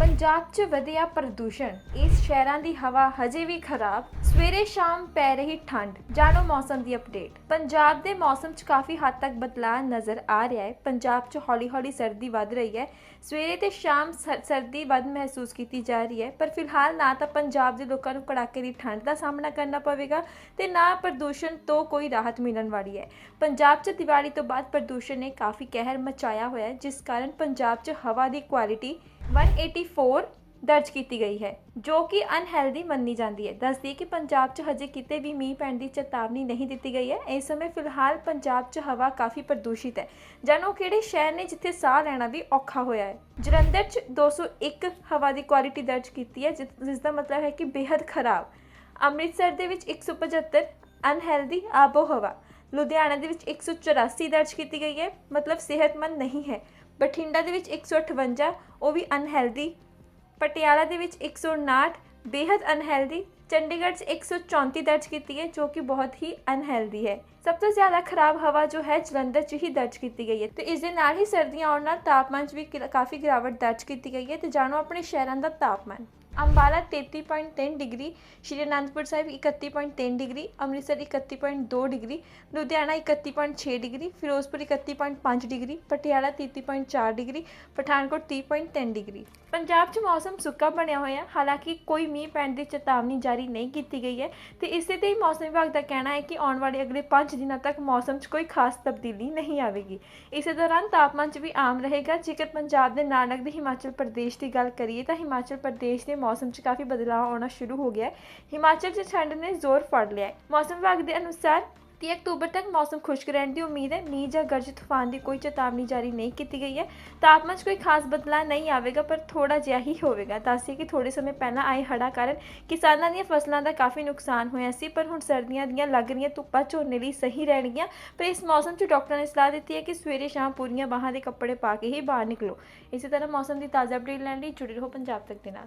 ਪੰਜਾਬ 'ਚ ਵਧਿਆ ਪ੍ਰਦੂਸ਼ਣ, ਇਸ ਸ਼ਹਿਰਾਂ ਦੀ ਹਵਾ ਹਜੇ ਵੀ ਖਰਾਬ, ਸਵੇਰੇ ਸ਼ਾਮ ਪੈ ਰਹੀ ਠੰਡ। ਜਾਣੋ ਮੌਸਮ ਦੀ ਅਪਡੇਟ ਪੰਜਾਬ ਦੇ ਮੌਸਮ 'ਚ ਕਾਫੀ ਹੱਦ ਤੱਕ ਬਦਲਾਅ ਨਜ਼ਰ ਆ ਰਿਹਾ ਹੈ। ਪੰਜਾਬ 'ਚ ਹੌਲੀ-ਹੌਲੀ ਸਰਦੀ ਵੱਧ ਰਹੀ ਹੈ। ਸਵੇਰੇ ਤੇ ਸ਼ਾਮ ਸਰਦੀ ਵੱਧ ਮਹਿਸੂਸ ਕੀਤੀ ਜਾ ਰਹੀ ਹੈ। ਪਰ ਫਿਲਹਾਲ ਨਾ ਤਾਂ ਪੰਜਾਬ ਦੇ ਲੋਕਾਂ ਨੂੰ ਕੜਾਕੇ ਦੀ ਠੰਡ ਦਾ ਸਾਹਮਣਾ ਕਰਨਾ ਪਵੇਗਾ ਤੇ ਨਾ ਪ੍ਰਦੂਸ਼ਣ ਤੋਂ ਕੋਈ ਰਾਹਤ ਮਿਲਣ ਵਾਲੀ ਹੈ। ਪੰਜਾਬ 'ਚ ਦੀਵਾਲੀ ਤੋਂ ਬਾਅਦ ਪ੍ਰਦੂਸ਼ਣ ਨੇ ਕਾਫੀ ਕਹਿਰ ਮਚਾਇਆ ਹੋਇਆ ਹੈ, ਜਿਸ ਕਾਰਨ ਪੰਜਾਬ 'ਚ ਹਵਾ ਦੀ ਕੁਆਲਿਟੀ 184 ਦਰਜ ਕੀਤੀ ਗਈ ਹੈ, ਜੋ ਕਿ ਅਨਹੈਲਦੀ ਮੰਨੀ ਜਾਂਦੀ ਹੈ। ਦੱਸਦੀ ਕਿ ਪੰਜਾਬ 'ਚ ਹਜੇ ਕਿਤੇ ਵੀ ਮੀਂਹ ਪੈਣ ਦੀ ਚੇਤਾਵਨੀ ਨਹੀਂ ਦਿੱਤੀ ਗਈ ਹੈ। ਇਸ ਸਮੇਂ ਫਿਲਹਾਲ ਪੰਜਾਬ 'ਚ ਹਵਾ ਕਾਫੀ ਪ੍ਰਦੂਸ਼ਿਤ ਹੈ। ਜਾਣੋ ਕਿਹੜੇ ਸ਼ਹਿਰ ਨੇ ਜਿੱਥੇ ਸਾਹ ਲੈਣਾ ਵੀ ਔਖਾ ਹੋਇਆ ਹੈ? ਜਲੰਧਰ 'ਚ 201 ਹਵਾ ਦੀ ਕੁਆਲਿਟੀ ਦਰਜ ਕੀਤੀ ਹੈ ਜਿਸ ਜਿਸ ਦਾ ਮਤਲਬ ਹੈ ਕਿ ਬੇहद ਖਰਾਬ। ਅੰਮ੍ਰਿਤਸਰ ਦੇ ਵਿੱਚ 175 ਅਨਹੈਲਦੀ ਆਬੋ ਹਵਾ ਲੁਧਿਆਣਾ ਦੇ ਵਿੱਚ 184 ਦਰਜ ਕੀਤੀ ਗਈ ਹੈ, ਮਤਲਬ ਸਿਹਤਮੰਦ ਨਹੀਂ ਹੈ। ਬਠਿੰਡਾ ਦੇ ਵਿੱਚ 158 ਉਹ ਵੀ ਅਨਹੈਲਦੀ ਪਟਿਆਲਾ ਦੇ ਵਿੱਚ 159 ਬੇहद ਅਨਹੈਲਦੀ ਚੰਡੀਗੜ੍ਹ 'ਚ 134 ਦਰਜ ਕੀਤੀ ਹੈ, ਜੋ ਕਿ ਬਹੁਤ ਹੀ ਅਨਹੈਲਦੀ ਹੈ। ਸਭ ਤੋਂ ਜ਼ਿਆਦਾ ਖਰਾਬ ਹਵਾ ਜੋ ਹੈ, ਜਲੰਧਰ 'ਚ ਹੀ ਦਰਜ ਕੀਤੀ ਗਈ ਹੈ। ਤੇ ਇਸ ਦੇ ਨਾਲ ਹੀ ਸਰਦੀਆਂ ਆਉਣ ਨਾਲ ਤਾਪਮਾਨ 'ਚ ਵੀ ਕਿ- ਕਾਫੀ ਗਿਰਾਵਟ ਦਰਜ ਕੀਤੀ ਗਈ ਹੈ। ਤੇ ਜਾਣੋ, ਆਪਣੇ ਸ਼ਹਿਰਾਂ ਦਾ ਤਾਪਮਾਨ। Ambala 33.3 degree, Shri Anandpur Sahib 31.3 degree, Amritsar 31.2 degree, Ludhiana 31.6 degree, Firozpur 31.5 degree, Patiala 33.4 degree, Pathankot 30.3 degree. Punjab 'ਚ ਮੌਸਮ ਸੁੱਕਾ ਬਣਿਆ ਹੋਇਆ, ਹਾਲਾਂਕਿ ਕੋਈ ਮੀਂਹ ਪੈਣ ਦੀ ਚੇਤਾਵਨੀ ਜਾਰੀ ਨਹੀਂ ਕੀਤੀ ਗਈ ਹੈ ਤੇ ਇਸੇ ਤੇ ਹੀ ਮੌਸਮ ਵਿਭਾਗ ਦਾ ਕਹਿਣਾ ਹੈ ਕਿ ਆਉਣ ਵਾਲੇ ਅਗਲੇ 5 ਦਿਨਾਂ ਤੱਕ ਮੌਸਮ 'ਚ ਕੋਈ ਖਾਸ ਤਬਦੀਲੀ ਨਹੀਂ ਆਵੇਗੀ। ਇਸੇ ਦੌਰਾਨ ਤਾਪਮਾਨ 'ਚ ਵੀ ਆਮ ਰਹੇਗਾ, ਜੇਕਰ ਪੰਜਾਬ ਦੇ ਨਾਲ ਲੱਗਦੇ ਹਿਮਾਚਲ ਪ੍ਰਦੇਸ਼ ਦੀ ਗੱਲ ਕਰੀਏ ਤਾਂ ਹਿਮਾਚਲ ਪ੍ਰਦੇਸ਼ ਦੇ ਮੌਸਮ 'ਚ ਕਾਫੀ ਬਦਲਾਅ ਆਉਣਾ ਸ਼ੁਰੂ ਹੋ ਗਿਆ ਹੈ। ਹਿਮਾਚਲ 'ਚ ਠੰਡ ਨੇ ਜ਼ੋਰ ਫੜ ਲਿਆ ਹੈ। ਮੌਸਮ ਵਿਭਾਗ ਦੇ ਅਨੁਸਾਰ 30 ਅਕਤੂਬਰ ਤੱਕ ਮੌਸਮ ਖੁਸ਼ਕ ਰਹਿਣ ਦੀ ਉਮੀਦ ਹੈ। ਮੀਂਹ ਜਾਂ ਗਰਜ ਤੂਫਾਨ ਦੀ ਕੋਈ ਚੇਤਾਵਨੀ ਜਾਰੀ ਨਹੀਂ ਕੀਤੀ ਗਈ ਹੈ। ਤਾਪਮਾਨ 'ਚ ਕੋਈ ਖਾਸ ਬਦਲਾਅ ਨਹੀਂ ਆਵੇਗਾ, ਪਰ ਥੋੜਾ ਜਿਹਾ ਹੀ ਹੋਵੇਗਾ। ਦੱਸਿਏ ਕਿ ਥੋੜੇ ਸਮੇਂ ਪਹਿਲਾਂ ਆਏ ਹੜ੍ਹਾਂ ਕਾਰਨ ਕਿਸਾਨਾਂ ਦੀਆਂ ਫਸਲਾਂ ਦਾ ਕਾਫੀ ਨੁਕਸਾਨ ਹੋਇਆ ਸੀ, ਪਰ ਹੁਣ ਸਰਦੀਆਂ ਦੀਆਂ ਲੱਗ ਰਹੀਆਂ ਧੁੱਪਾਂ ਝੋਨੇ ਲਈ ਸਹੀ ਰਹਿਣਗੀਆਂ। ਪਰ ਇਸ ਮੌਸਮ 'ਚ ਡਾਕਟਰਾਂ ਨੇ ਸਲਾਹ ਦਿੱਤੀ ਹੈ ਕਿ ਸਵੇਰੇ ਸ਼ਾਮ ਪੂਰੀਆਂ ਬਾਹਾਂ ਦੇ ਕੱਪੜੇ ਪਾ ਕੇ ਹੀ ਬਾਹਰ ਨਿਕਲੋ। ਇਸੇ ਤਰ੍ਹਾਂ ਮੌਸਮ ਦੀ ਤਾਜ਼ਾ ਅਪਡੇਟ ਲੈਣ ਲਈ ਜੁੜੇ ਰਹੋ ਪੰਜਾਬ ਤੱਕ ਦੇ ਨਾਲ।